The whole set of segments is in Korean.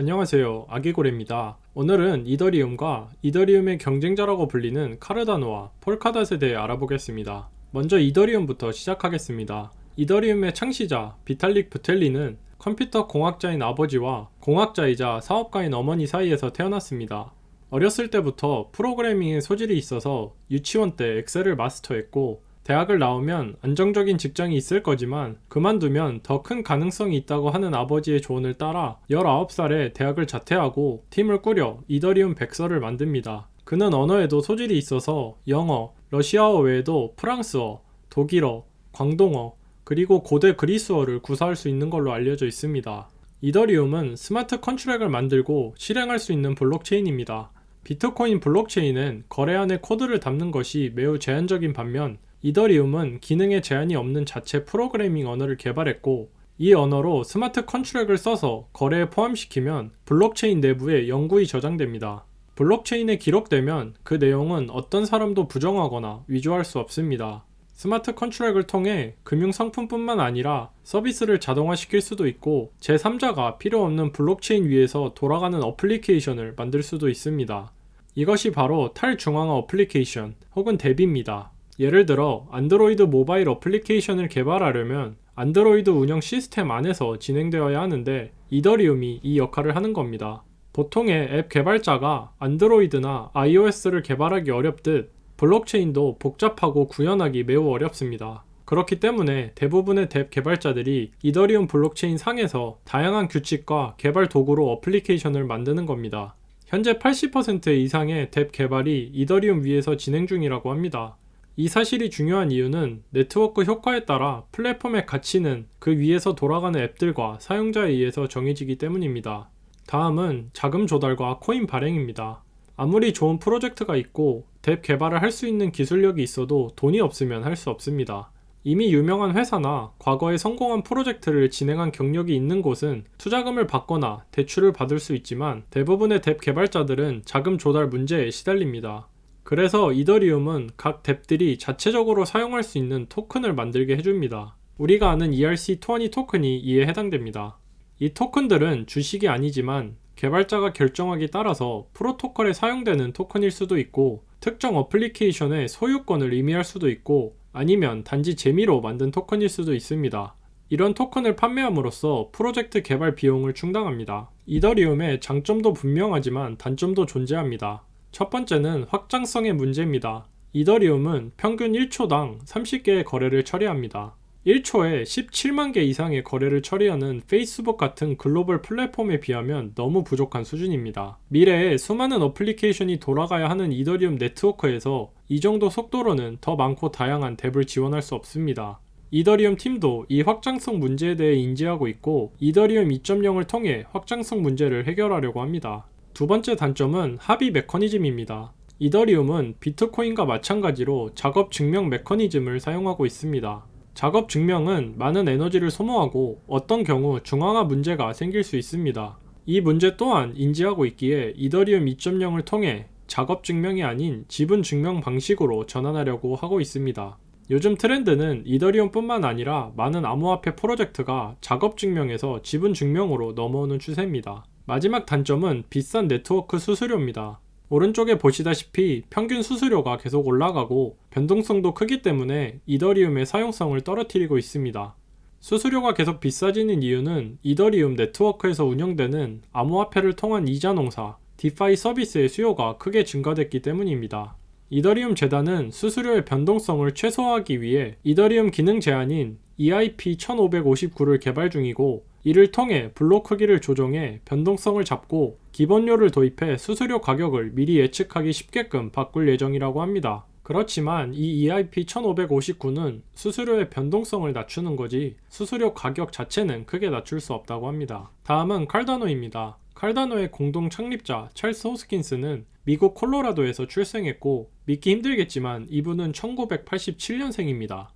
안녕하세요. 아기고래입니다. 오늘은 이더리움과 이더리움의 경쟁자라고 불리는 카르다노와 폴카닷에 대해 알아보겠습니다. 먼저 이더리움부터 시작하겠습니다. 이더리움의 창시자 비탈릭 부텔리는 컴퓨터 공학자인 아버지와 공학자이자 사업가인 어머니 사이에서 태어났습니다. 어렸을 때부터 프로그래밍에 소질이 있어서 유치원 때 엑셀을 마스터했고 대학을 나오면 안정적인 직장이 있을 거지만 그만두면 더 큰 가능성이 있다고 하는 아버지의 조언을 따라 19살에 대학을 자퇴하고 팀을 꾸려 이더리움 백서를 만듭니다. 그는 언어에도 소질이 있어서 영어, 러시아어 외에도 프랑스어, 독일어, 광동어, 그리고 고대 그리스어를 구사할 수 있는 걸로 알려져 있습니다. 이더리움은 스마트 컨트랙을 만들고 실행할 수 있는 블록체인입니다. 비트코인 블록체인은 거래 안에 코드를 담는 것이 매우 제한적인 반면 이더리움은 기능에 제한이 없는 자체 프로그래밍 언어를 개발했고 이 언어로 스마트 컨트랙을 써서 거래에 포함시키면 블록체인 내부에 영구히 저장됩니다. 블록체인에 기록되면 그 내용은 어떤 사람도 부정하거나 위조할 수 없습니다. 스마트 컨트랙을 통해 금융 상품뿐만 아니라 서비스를 자동화시킬 수도 있고 제3자가 필요 없는 블록체인 위에서 돌아가는 어플리케이션을 만들 수도 있습니다. 이것이 바로 탈중앙화 어플리케이션 혹은 대비입니다. 예를 들어 안드로이드 모바일 어플리케이션을 개발하려면 안드로이드 운영 시스템 안에서 진행되어야 하는데 이더리움이 이 역할을 하는 겁니다. 보통의 앱 개발자가 안드로이드나 iOS를 개발하기 어렵듯 블록체인도 복잡하고 구현하기 매우 어렵습니다. 그렇기 때문에 대부분의 앱 개발자들이 이더리움 블록체인 상에서 다양한 규칙과 개발 도구로 어플리케이션을 만드는 겁니다. 현재 80% 이상의 앱 개발이 이더리움 위에서 진행 중이라고 합니다. 이 사실이 중요한 이유는 네트워크 효과에 따라 플랫폼의 가치는 그 위에서 돌아가는 앱들과 사용자에 의해서 정해지기 때문입니다. 다음은 자금 조달과 코인 발행입니다. 아무리 좋은 프로젝트가 있고 뎁 개발을 할 수 있는 기술력이 있어도 돈이 없으면 할 수 없습니다. 이미 유명한 회사나 과거에 성공한 프로젝트를 진행한 경력이 있는 곳은 투자금을 받거나 대출을 받을 수 있지만 대부분의 뎁 개발자들은 자금 조달 문제에 시달립니다. 그래서 이더리움은 각 뎁들이 자체적으로 사용할 수 있는 토큰을 만들게 해줍니다. 우리가 아는 ERC20 토큰이 이에 해당됩니다. 이 토큰들은 주식이 아니지만 개발자가 결정하기 따라서 프로토콜에 사용되는 토큰일 수도 있고 특정 어플리케이션의 소유권을 의미할 수도 있고 아니면 단지 재미로 만든 토큰일 수도 있습니다. 이런 토큰을 판매함으로써 프로젝트 개발 비용을 충당합니다. 이더리움의 장점도 분명하지만 단점도 존재합니다. 첫 번째는 확장성의 문제입니다. 이더리움은 평균 1초당 30개의 거래를 처리합니다. 1초에 17만 개 이상의 거래를 처리하는 페이스북 같은 글로벌 플랫폼에 비하면 너무 부족한 수준입니다. 미래에 수많은 어플리케이션이 돌아가야 하는 이더리움 네트워크에서 이 정도 속도로는 더 많고 다양한 덱을 지원할 수 없습니다. 이더리움 팀도 이 확장성 문제에 대해 인지하고 있고 이더리움 2.0을 통해 확장성 문제를 해결하려고 합니다. 두 번째 단점은 합의 메커니즘입니다. 이더리움은 비트코인과 마찬가지로 작업 증명 메커니즘을 사용하고 있습니다. 작업 증명은 많은 에너지를 소모하고 어떤 경우 중앙화 문제가 생길 수 있습니다. 이 문제 또한 인지하고 있기에 이더리움 2.0을 통해 작업 증명이 아닌 지분 증명 방식으로 전환하려고 하고 있습니다. 요즘 트렌드는 이더리움뿐만 아니라 많은 암호화폐 프로젝트가 작업 증명에서 지분 증명으로 넘어오는 추세입니다. 마지막 단점은 비싼 네트워크 수수료입니다. 오른쪽에 보시다시피 평균 수수료가 계속 올라가고 변동성도 크기 때문에 이더리움의 사용성을 떨어뜨리고 있습니다. 수수료가 계속 비싸지는 이유는 이더리움 네트워크에서 운영되는 암호화폐를 통한 이자 농사, 디파이 서비스의 수요가 크게 증가됐기 때문입니다. 이더리움 재단은 수수료의 변동성을 최소화하기 위해 이더리움 기능 제한인 EIP 1559를 개발 중이고 이를 통해 블록 크기를 조정해 변동성을 잡고 기본료를 도입해 수수료 가격을 미리 예측하기 쉽게끔 바꿀 예정이라고 합니다. 그렇지만 이 EIP 1559는 수수료의 변동성을 낮추는 거지 수수료 가격 자체는 크게 낮출 수 없다고 합니다. 다음은 칼다노입니다. 칼다노의 공동 창립자 찰스 호스킨스는 미국 콜로라도에서 출생했고 믿기 힘들겠지만 이분은 1987년생입니다.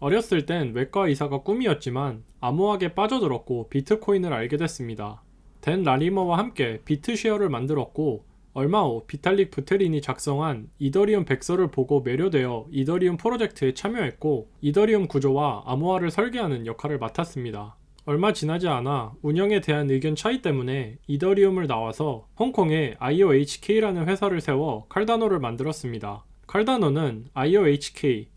어렸을 땐 외과 의사가 꿈이었지만 암호학에 빠져들었고 비트코인을 알게 됐습니다. 댄 라리머와 함께 비트쉐어를 만들었고 얼마 후 비탈릭 부테린이 작성한 이더리움 백서를 보고 매료되어 이더리움 프로젝트에 참여했고 이더리움 구조와 암호화를 설계하는 역할을 맡았습니다. 얼마 지나지 않아 운영에 대한 의견 차이 때문에 이더리움을 나와서 홍콩에 IOHK라는 회사를 세워 칼다노를 만들었습니다. 칼다노는 IOHK,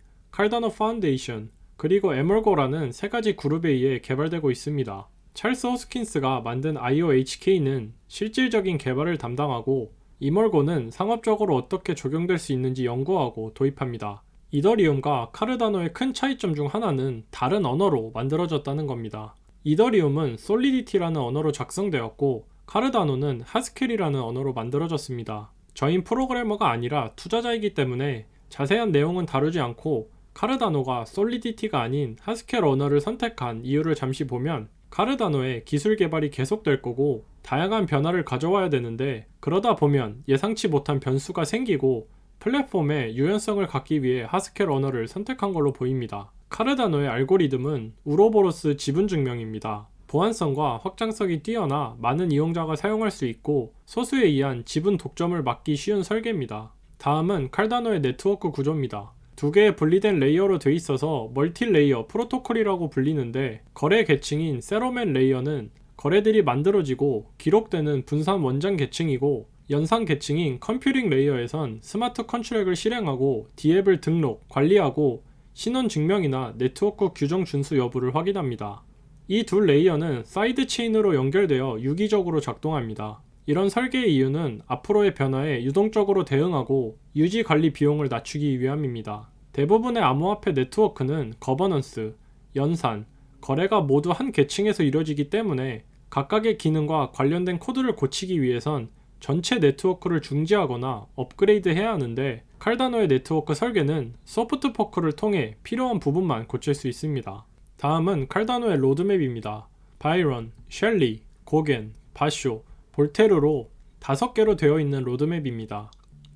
칼다노 파운데이션, 그리고 에멀고라는 세 가지 그룹에 의해 개발되고 있습니다. 찰스 호스킨스가 만든 IOHK는 실질적인 개발을 담당하고 이멀고는 상업적으로 어떻게 적용될 수 있는지 연구하고 도입합니다. 이더리움과 카르다노의 큰 차이점 중 하나는 다른 언어로 만들어졌다는 겁니다. 이더리움은 솔리디티라는 언어로 작성되었고 카르다노는 하스켈이라는 언어로 만들어졌습니다. 저인 프로그래머가 아니라 투자자이기 때문에 자세한 내용은 다루지 않고 카르다노가 솔리디티가 아닌 하스켈 언어를 선택한 이유를 잠시 보면 카르다노의 기술 개발이 계속될 거고 다양한 변화를 가져와야 되는데 그러다 보면 예상치 못한 변수가 생기고 플랫폼의 유연성을 갖기 위해 하스켈 언어를 선택한 걸로 보입니다. 카르다노의 알고리즘은 우로보로스 지분 증명입니다. 보안성과 확장성이 뛰어나 많은 이용자가 사용할 수 있고 소수에 의한 지분 독점을 막기 쉬운 설계입니다. 다음은 칼다노의 네트워크 구조입니다. 두 개의 분리된 레이어로 돼 있어서 멀티 레이어 프로토콜이라고 불리는데 거래 계층인 세로맨 레이어는 거래들이 만들어지고 기록되는 분산 원장 계층이고 연산 계층인 컴퓨팅 레이어에선 스마트 컨트랙을 실행하고 디앱을 등록, 관리하고 신원 증명이나 네트워크 규정 준수 여부를 확인합니다. 이 두 레이어는 사이드 체인으로 연결되어 유기적으로 작동합니다. 이런 설계의 이유는 앞으로의 변화에 유동적으로 대응하고 유지 관리 비용을 낮추기 위함입니다. 대부분의 암호화폐 네트워크는 거버넌스, 연산, 거래가 모두 한 계층에서 이루어지기 때문에 각각의 기능과 관련된 코드를 고치기 위해선 전체 네트워크를 중지하거나 업그레이드 해야 하는데 칼다노의 네트워크 설계는 소프트 포크를 통해 필요한 부분만 고칠 수 있습니다. 다음은 칼다노의 로드맵입니다. 바이런, 셸리, 고겐, 바쇼, 볼테르로 다섯 개로 되어 있는 로드맵입니다.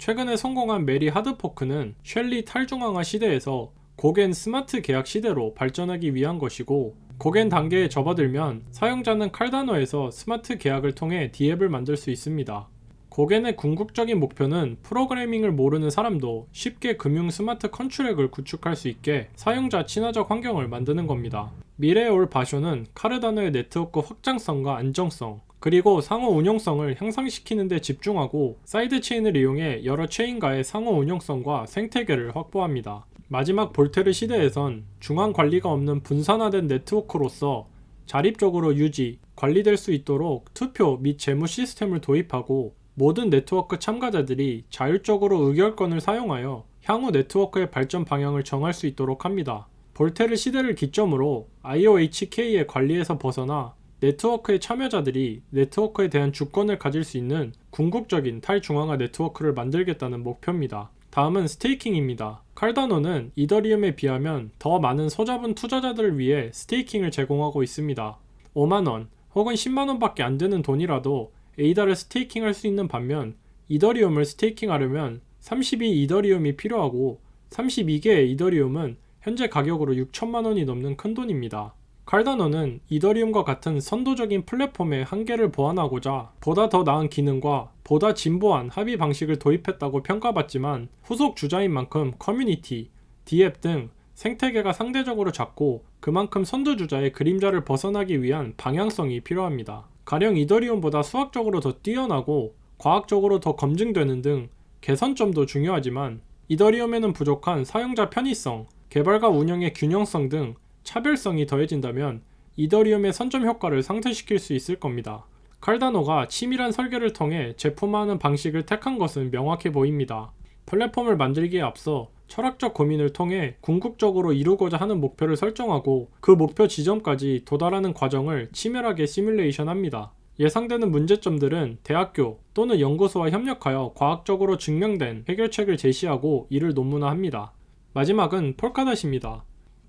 최근에 성공한 메리 하드포크는 셸리 탈중앙화 시대에서 고겐 스마트 계약 시대로 발전하기 위한 것이고 고겐 단계에 접어들면 사용자는 칼다노에서 스마트 계약을 통해 디앱을 만들 수 있습니다. 고겐의 궁극적인 목표는 프로그래밍을 모르는 사람도 쉽게 금융 스마트 컨트랙을 구축할 수 있게 사용자 친화적 환경을 만드는 겁니다. 미래에 올 바쇼는 카르다노의 네트워크 확장성과 안정성, 그리고 상호 운용성을 향상시키는 데 집중하고 사이드 체인을 이용해 여러 체인과의 상호 운용성과 생태계를 확보합니다. 마지막 볼테르 시대에선 중앙 관리가 없는 분산화된 네트워크로서 자립적으로 유지, 관리될 수 있도록 투표 및 재무 시스템을 도입하고 모든 네트워크 참가자들이 자율적으로 의결권을 사용하여 향후 네트워크의 발전 방향을 정할 수 있도록 합니다. 볼테르 시대를 기점으로 IOHK의 관리에서 벗어나 네트워크의 참여자들이 네트워크에 대한 주권을 가질 수 있는 궁극적인 탈중앙화 네트워크를 만들겠다는 목표입니다. 다음은 스테이킹입니다. 칼다노는 이더리움에 비하면 더 많은 소자본 투자자들을 위해 스테이킹을 제공하고 있습니다. 5만원 혹은 10만원밖에 안 되는 돈이라도 에이다를 스테이킹할 수 있는 반면 이더리움을 스테이킹하려면 32 이더리움이 필요하고 32개의 이더리움은 현재 가격으로 6천만 원이 넘는 큰 돈입니다. 칼다노는 이더리움과 같은 선도적인 플랫폼의 한계를 보완하고자 보다 더 나은 기능과 보다 진보한 합의 방식을 도입했다고 평가받지만 후속 주자인 만큼 커뮤니티, 디앱 등 생태계가 상대적으로 작고 그만큼 선두주자의 그림자를 벗어나기 위한 방향성이 필요합니다. 가령 이더리움보다 수학적으로 더 뛰어나고 과학적으로 더 검증되는 등 개선점도 중요하지만 이더리움에는 부족한 사용자 편의성, 개발과 운영의 균형성 등 차별성이 더해진다면 이더리움의 선점 효과를 상쇄시킬 수 있을 겁니다. 칼다노가 치밀한 설계를 통해 제품화하는 방식을 택한 것은 명확해 보입니다. 플랫폼을 만들기에 앞서 철학적 고민을 통해 궁극적으로 이루고자 하는 목표를 설정하고 그 목표 지점까지 도달하는 과정을 치밀하게 시뮬레이션 합니다. 예상되는 문제점들은 대학교 또는 연구소와 협력하여 과학적으로 증명된 해결책을 제시하고 이를 논문화합니다. 마지막은 폴카닷입니다.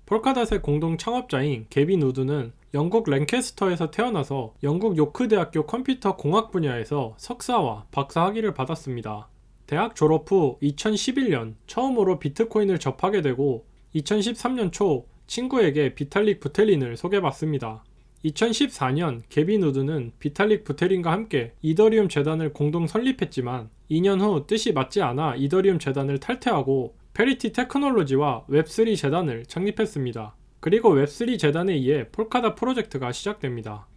폴카닷의 공동 창업자인 게빈 우드는 영국 랭캐스터에서 태어나서 영국 요크 대학교 컴퓨터 공학 분야에서 석사와 박사 학위를 받았습니다. 대학 졸업 후 2011년 처음으로 비트코인을 접하게 되고 2013년 초 친구에게 비탈릭 부텔린을 소개받습니다. 2014년 게빈 우드는 비탈릭 부텔린과 함께 이더리움 재단을 공동 설립했지만 2년 후 뜻이 맞지 않아 이더리움 재단을 탈퇴하고 페리티 테크놀로지와 웹3 재단을 창립했습니다. 그리고 웹3 재단에 의해 폴카닷 프로젝트가 시작됩니다.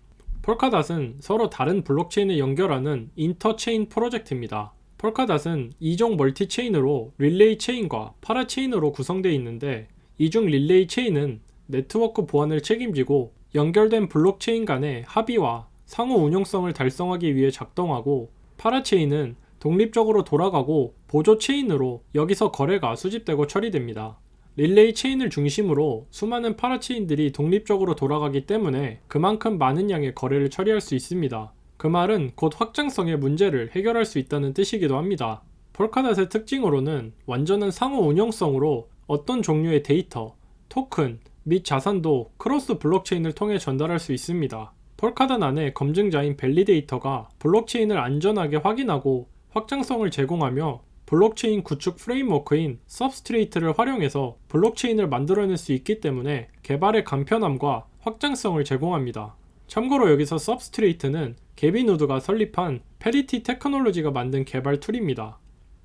폴카닷은 서로 다른 블록체인을 연결하는 인터체인 프로젝트입니다. 폴카닷은 이종 멀티체인으로 릴레이 체인과 파라 체인으로 구성되어 있는데 이중 릴레이 체인은 네트워크 보안을 책임지고 연결된 블록체인 간의 합의와 상호 운용성을 달성하기 위해 작동하고 파라 체인은 독립적으로 돌아가고 보조 체인으로 여기서 거래가 수집되고 처리됩니다. 릴레이 체인을 중심으로 수많은 파라체인들이 독립적으로 돌아가기 때문에 그만큼 많은 양의 거래를 처리할 수 있습니다. 그 말은 곧 확장성의 문제를 해결할 수 있다는 뜻이기도 합니다. 폴카닷의 특징으로는 완전한 상호 운용성으로 어떤 종류의 데이터, 토큰 및 자산도 크로스 블록체인을 통해 전달할 수 있습니다. 폴카닷 안에 검증자인 밸리데이터가 블록체인을 안전하게 확인하고 확장성을 제공하며 블록체인 구축 프레임워크인 서브스트레이트를 활용해서 블록체인을 만들어낼 수 있기 때문에 개발의 간편함과 확장성을 제공합니다. 참고로 여기서 서브스트레이트는 우드가 설립한 페리티 테크놀로지가 만든 개발 툴입니다.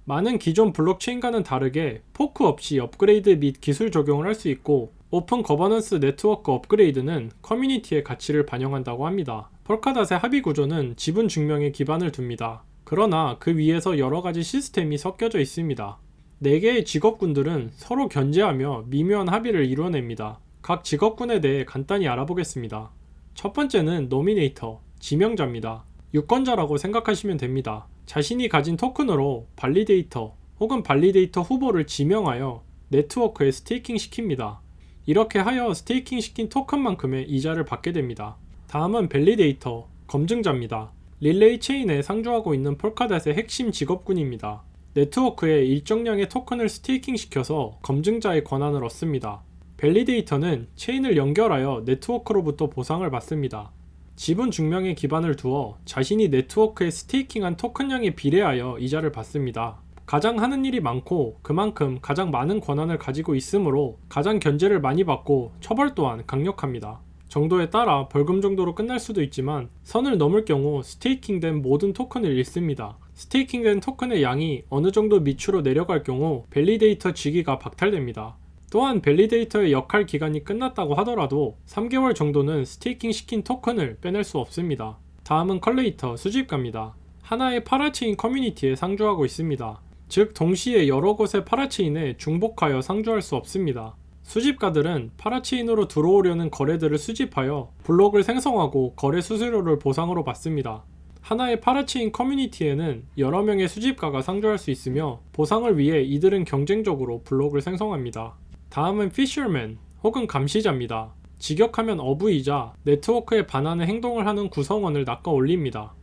많은 기존 블록체인과는 다르게 포크 없이 업그레이드 및 기술 적용을 할 수 있고 오픈 거버넌스 네트워크 업그레이드는 커뮤니티의 가치를 반영한다고 합니다. 폴카닷의 합의 구조는 지분 증명에 기반을 둡니다. 그러나 그 위에서 여러 가지 시스템이 섞여져 있습니다. 4개의 직업군들은 서로 견제하며 미묘한 합의를 이루어냅니다. 각 직업군에 대해 간단히 알아보겠습니다. 첫 번째는 노미네이터, 지명자입니다. 유권자라고 생각하시면 됩니다. 자신이 가진 토큰으로 발리데이터 혹은 발리데이터 후보를 지명하여 네트워크에 스테이킹 시킵니다. 이렇게 하여 스테이킹 시킨 토큰만큼의 이자를 받게 됩니다. 다음은 밸리데이터, 검증자입니다. 릴레이 체인에 상주하고 있는 폴카닷의 핵심 직업군입니다. 네트워크에 일정량의 토큰을 스테이킹 시켜서 검증자의 권한을 얻습니다. 밸리데이터는 체인을 연결하여 네트워크로부터 보상을 받습니다. 지분 증명에 기반을 두어 자신이 네트워크에 스테이킹한 토큰량에 비례하여 이자를 받습니다. 가장 하는 일이 많고 그만큼 가장 많은 권한을 가지고 있으므로 가장 견제를 많이 받고 처벌 또한 강력합니다. 정도에 따라 벌금 정도로 끝날 수도 있지만 선을 넘을 경우 스테이킹된 모든 토큰을 잃습니다. 스테이킹된 토큰의 양이 어느 정도 밑으로 내려갈 경우 밸리데이터 직위가 박탈됩니다. 또한 밸리데이터의 역할 기간이 끝났다고 하더라도 3개월 정도는 스테이킹 시킨 토큰을 빼낼 수 없습니다. 다음은 컬레이터 수집가입니다. 하나의 파라체인 커뮤니티에 상주하고 있습니다. 즉 동시에 여러 곳의 파라체인에 중복하여 상주할 수 없습니다. 수집가들은 파라체인으로 들어오려는 거래들을 수집하여 블록을 생성하고 거래 수수료를 보상으로 받습니다. 하나의 파라체인 커뮤니티에는 여러 명의 수집가가 상주할 수 있으며 보상을 위해 이들은 경쟁적으로 블록을 생성합니다. 다음은 피셔맨 혹은 감시자입니다. 직역하면 어부이자 네트워크에 반하는 행동을 하는 구성원을 낚아 올립니다.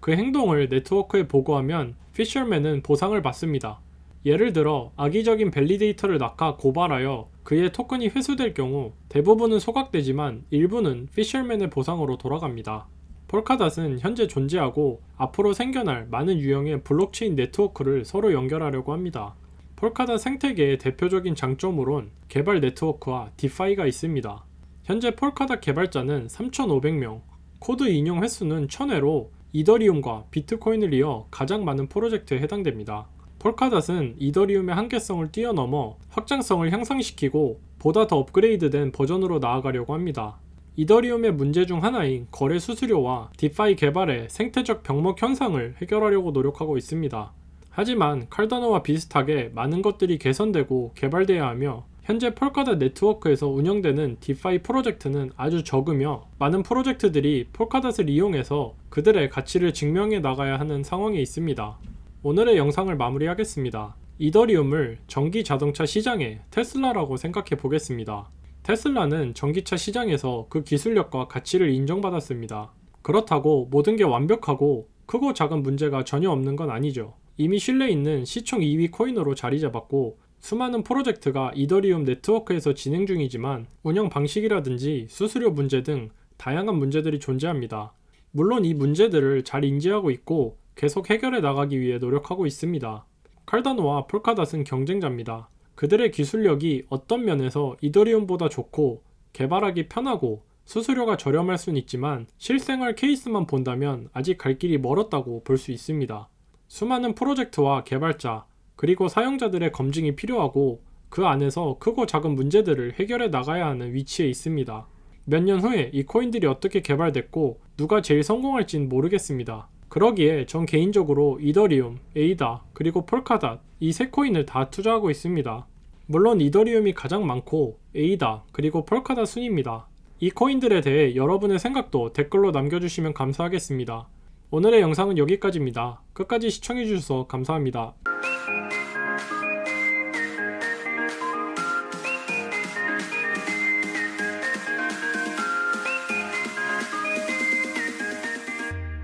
그 행동을 네트워크에 보고하면 피셔맨은 보상을 받습니다. 예를 들어 악의적인 밸리데이터를 낚아 고발하여 그의 토큰이 회수될 경우 대부분은 소각되지만 일부는 피셔맨의 보상으로 돌아갑니다. 폴카닷은 현재 존재하고 앞으로 생겨날 많은 유형의 블록체인 네트워크를 서로 연결하려고 합니다. 폴카닷 생태계의 대표적인 장점으론 개발 네트워크와 디파이가 있습니다. 현재 폴카닷 개발자는 3,500명, 코드 인용 횟수는 1000회로 이더리움과 비트코인을 이어 가장 많은 프로젝트에 해당됩니다. 폴카닷은 이더리움의 한계성을 뛰어넘어 확장성을 향상시키고 보다 더 업그레이드된 버전으로 나아가려고 합니다. 이더리움의 문제 중 하나인 거래 수수료와 디파이 개발의 생태적 병목 현상을 해결하려고 노력하고 있습니다. 하지만 칼다노와 비슷하게 많은 것들이 개선되고 개발돼야 하며 현재 폴카닷 네트워크에서 운영되는 디파이 프로젝트는 아주 적으며 많은 프로젝트들이 폴카닷을 이용해서 그들의 가치를 증명해 나가야 하는 상황에 있습니다. 오늘의 영상을 마무리하겠습니다. 이더리움을 전기 자동차 시장의 테슬라라고 생각해 보겠습니다. 테슬라는 전기차 시장에서 그 기술력과 가치를 인정받았습니다. 그렇다고 모든 게 완벽하고 크고 작은 문제가 전혀 없는 건 아니죠. 이미 신뢰 있는 시총 2위 코인으로 자리 잡았고 수많은 프로젝트가 이더리움 네트워크에서 진행 중이지만 운영 방식이라든지 수수료 문제 등 다양한 문제들이 존재합니다. 물론 이 문제들을 잘 인지하고 있고 계속 해결해 나가기 위해 노력하고 있습니다. 칼다노와 폴카닷은 경쟁자입니다. 그들의 기술력이 어떤 면에서 이더리움보다 좋고 개발하기 편하고 수수료가 저렴할 수는 있지만 실생활 케이스만 본다면 아직 갈 길이 멀었다고 볼 수 있습니다. 수많은 프로젝트와 개발자, 그리고 사용자들의 검증이 필요하고 그 안에서 크고 작은 문제들을 해결해 나가야 하는 위치에 있습니다. 몇 년 후에 이 코인들이 어떻게 개발됐고 누가 제일 성공할진 모르겠습니다. 그러기에 전 개인적으로 이더리움, 에이다, 그리고 폴카닷 이 세 코인을 다 투자하고 있습니다. 물론 이더리움이 가장 많고 에이다, 그리고 폴카닷 순입니다. 이 코인들에 대해 여러분의 생각도 댓글로 남겨주시면 감사하겠습니다. 오늘의 영상은 여기까지입니다. 끝까지 시청해주셔서 감사합니다.